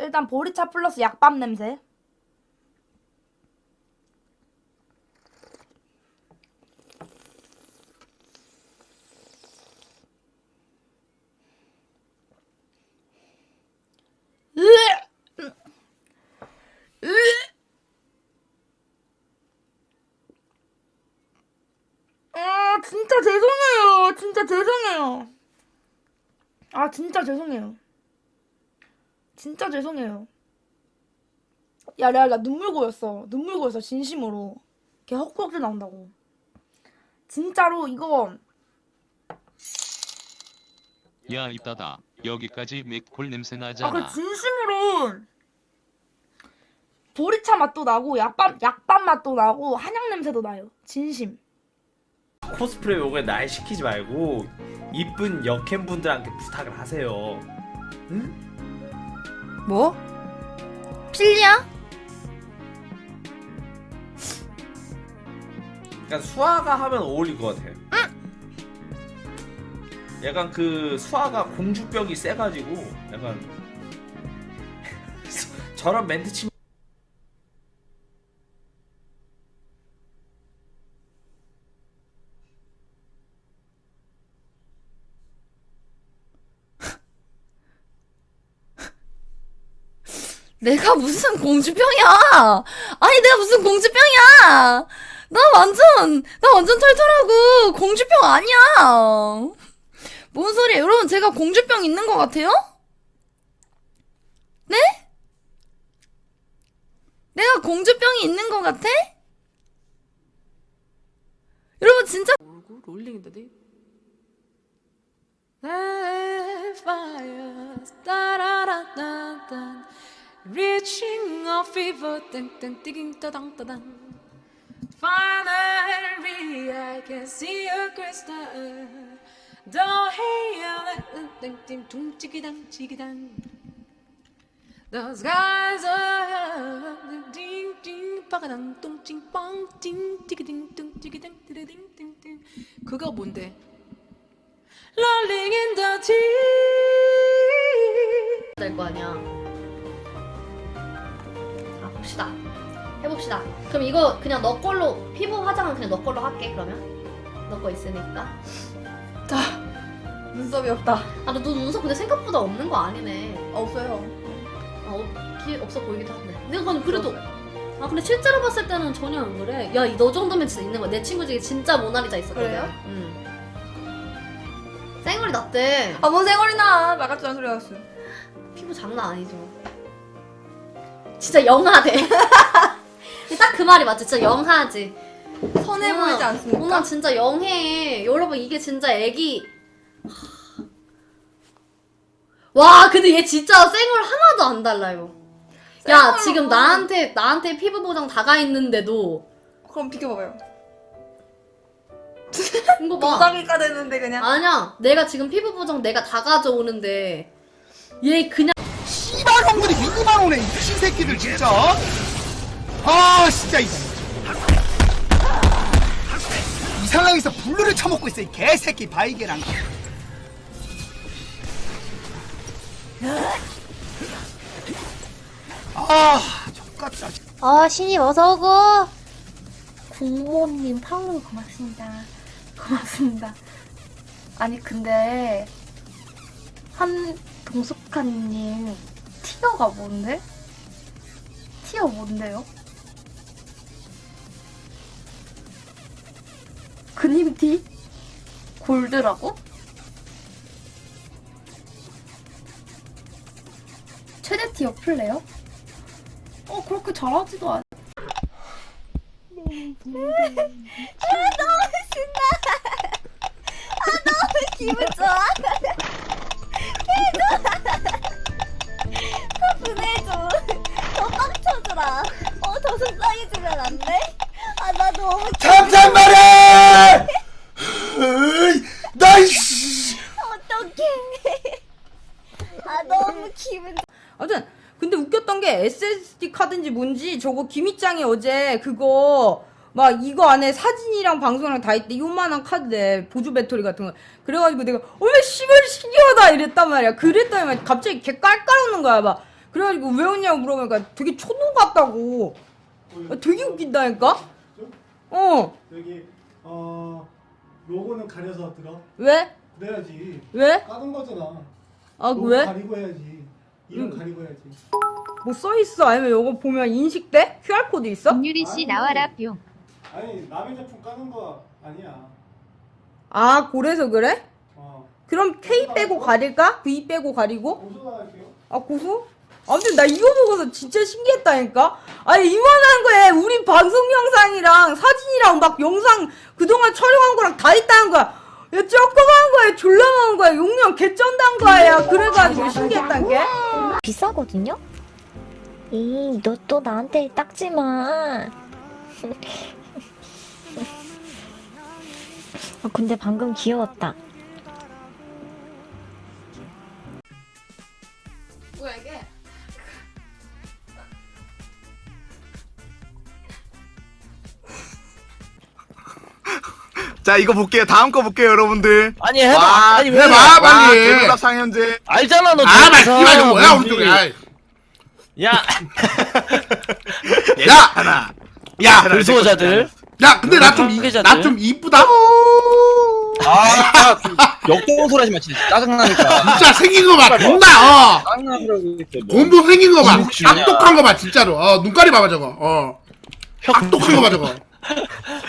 일단 보리차 플러스 약밥 냄새. 아, 진짜 죄송해요. 진짜 죄송해요. 아, 진짜 죄송해요. 진짜 죄송해요. 야, 내가 나 눈물 고였어. 눈물 고였어, 진심으로. 걔 헛구역질 나온다고. 진짜로 이거 야 이따다 여기까지 맥콜 냄새 아, 나잖아. 그 진심으로 보리차 맛도 나고 약밥 약밥 맛도 나고 한약 냄새도 나요. 진심. 코스프레 요거에 날 시키지 말고 이쁜 여캠 분들한테 부탁을 하세요. 응? 뭐? 필리야? 약간 수아가 하면 어울릴 것 같아요. 약간 그 수아가 공주병이 세가지고 약간 저런 멘트 치면 내가 무슨 공주병이야? 아니 내가 무슨 공주병이야? 나 완전 나 완전 털털하고 공주병 아니야. 뭔 소리야? 여러분 제가 공주병 있는 것 같아요? 네? 내가 공주병이 있는 것 같아? 여러분 진짜 모르고 롤링인데 네? fires, da da da da da, reaching a fever, ding ding ding da dang da dang. Finally, I can see your crystal. Don't hear ding ding ding ding chiggy dang chiggy dang. The skies are ding ding 빠가당 똥찡 뻥찡 띠기딩 뚱 띠기딩 띠리딩 띵띵 그거 뭔데? Rolling in the deep. 될거 아니야. 자, 봅시다. 해봅시다. 그럼 이거 그냥 너 걸로 피부 화장은 그냥 너 걸로 할게 그러면. 너 거 있으니까. 눈썹이 없다. 아, 너 눈썹 근데 생각보다 없는 거 아니네. 없어요. 아, 없, 기, 없어 보이기도. 내가 근데 그래도. 아, 근데 실제로 봤을 때는 전혀 안 그래. 야, 이- 너 정도면 진짜 있는 거야. 내 친구 중에 진짜 모나리자 있었거든. 그래요? 응. 쌩얼이 났대. 아뭔 생얼이 나 말같지 않은 소리 하셨어. 피부 장난 아니죠. 진짜 영하대. 딱 그 말이 맞지. 진짜 영하지. 선해 누나, 보이지 않습니까? 누나 진짜 영해. 여러분 이게 진짜 애기. 와 근데 얘 진짜 생얼 하나도 안 달라요. 야 생얼로- 지금 나한테 나한테 피부 보정 다가 있는데도 그럼 비켜봐봐요. 이거 봐. 도자기가 되는데 그냥. 아니야 내가 지금 피부 보정 내가 다 가져오는데 얘 그냥 씨발 형들이 믿고만 오네 이 미친 새끼들 진짜 아 진짜 이, 이 상황에서 블루를 처먹고 있어 이 개새끼 바이게랑 아 족같다 어, 신입 어서오고. 공모님 팔로우 고맙습니다. 고맙습니다. 아니, 근데, 한, 동숙한님, 티어가 뭔데? 티어 뭔데요? 그님 티? 골드라고? 최대 티어 플레이어? 어, 그렇게 잘하지도 않 기분 좋아. 빡쳐주라. 어, 더 속상해지면 안 돼? 아, 나 너무 잠깐 말해 나이씨. 어떡해. 아, 너무 기분 아무튼 근데 웃겼던 게 SSD 카드인지 뭔지 저거 김희짱이 어제 그거 막 이거 안에 사진이랑 방송이랑 다 있대. 요만한 카드에 보조 배터리 같은 거. 그래가지고 내가 어메 씨발 신기하다. 이랬단 말이야. 그랬더니 막 갑자기 걔 깔깔 웃는 거야 막 그래가지고 왜 웃냐고 물어보니까 되게 초노 같다고. 아, 되게 웃긴다니까? 어, 여기 어 로고는 가려서 들어. 왜? 그래야지. 왜? 까는 거잖아. 아, 로고 왜? 가리고 해야지. 이름 음. 가리고 해야지. 뭐 써있어? 아니면 요거 보면 인식돼? QR코드 있어? 유리 씨 나와라 뿅. 아니 남의 제품 까는 거 아니야. 아, 그래서 그래? 어. 그럼 K 빼고 가릴까? V 빼고 가리고? 고소 나갈게요. 아 고소? 아무튼 나 이거 보고서 진짜 신기했다니까? 아니 이만한 거에 우리 방송 영상이랑 사진이랑 막 영상 그동안 촬영한 거랑 다 있다는 거야 야 조그만 거에 졸라 많은 거야 용량 개쩐단 거야 그래가지고 신기했단 게 비싸거든요? 이, 너 또 나한테 닦지 마. 아, 근데 방금 귀여웠다. 뭐야 이게? 자 이거 볼게요 다음 거 볼게요 여러분들 아니 해봐. 와, 아니 왜? 해봐 빨리 와, 대답 상현재 알잖아 너. 아 대사. 말지 말고 뭐야 뭔지. 엉뚱해 아이. 야. 야 하나 야 불소자들. 야 근데 나좀 관계자들. 나좀 이쁘다 아, 역동 소리 하지 마. 진짜 짜증나니까. 진짜 생긴 거 봐 존나 어 짜증나더라고. 곰보 생긴 거 봐 진짜. 악독한 거 봐 진짜로 어 눈깔이 봐봐 저거 어 악독한 거 봐 저거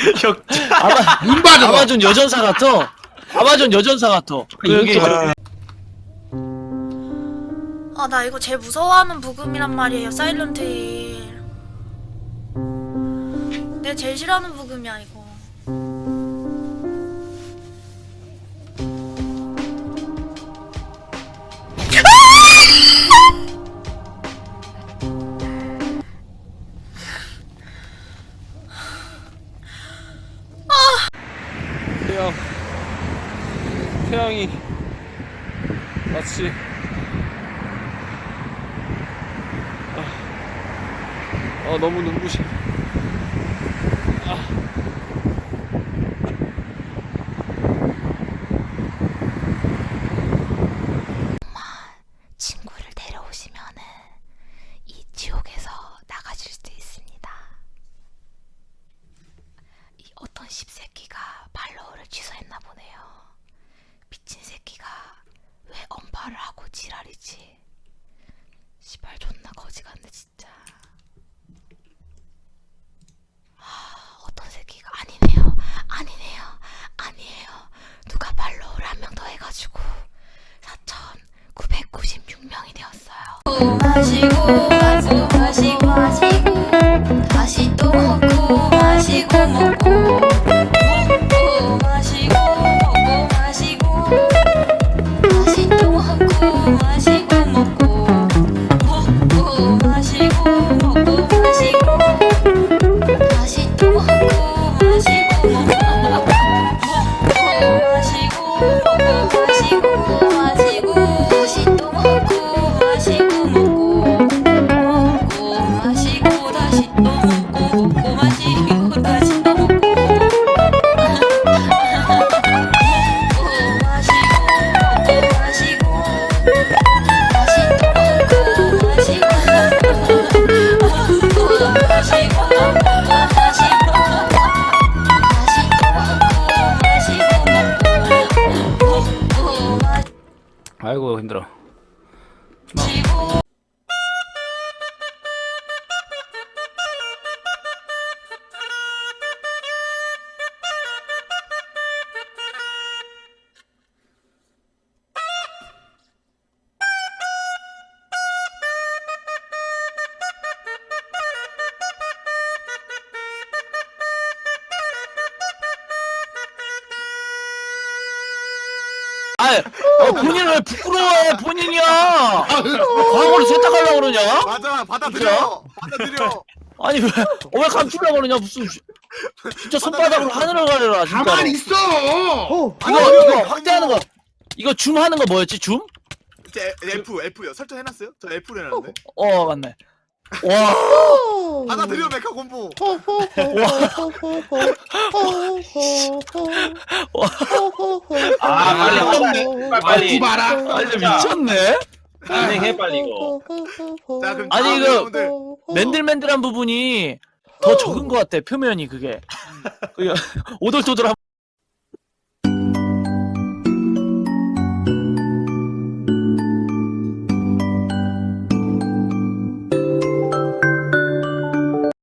혁. 아마 눈봐 저거 아마존 여전사 같아. 아마존 여전사 같아. 그 여기 아 나 이거 제일 무서워하는 부금이란 말이에요 사일런트 힐. 내가 제일 싫어하는 부금이야 이거. 아, 아 너무 눈부셔. 친구를 데려오시면은 이 지옥에서 나가실 수 있습니다. 이 어떤 씹새끼가 팔로우를 취소했나 보네요. 미친 새끼가 왜 언팔을 하고 지랄이지? 시발 존나 거지 같네 진짜. 아, 어떤 새끼가 아니네요. 아니네요. 아니에요. 누가 팔로우를 한명 더 해가지고 4,996명이 되었어요. 마 아, 어, 본인을 왜 부끄러워해 본인이야. 과거를 세탁하려고 그러냐? 맞아 받아들여 받아들여 아니 왜, 어, 왜 감추려고 그러냐 무슨 진짜 손바닥으로 하늘을 가려라 진짜. 가만히 있어 이거 이거 확대하는 거 이거 줌 하는 거 뭐였지 줌? 제 F F요 설정해놨어요? 저 F로 해놨는데 어 맞네. 와. 받아들여 메카 곰보 아 빨리 빨리 봐라 아, 이제 미쳤네. 진행해 빨리 이거. 자 그럼 아니, 다음 이거- 여러분들 맨들맨들한 부분이 더 적은 것 같아 표면이 그게. 그게 오돌토돌한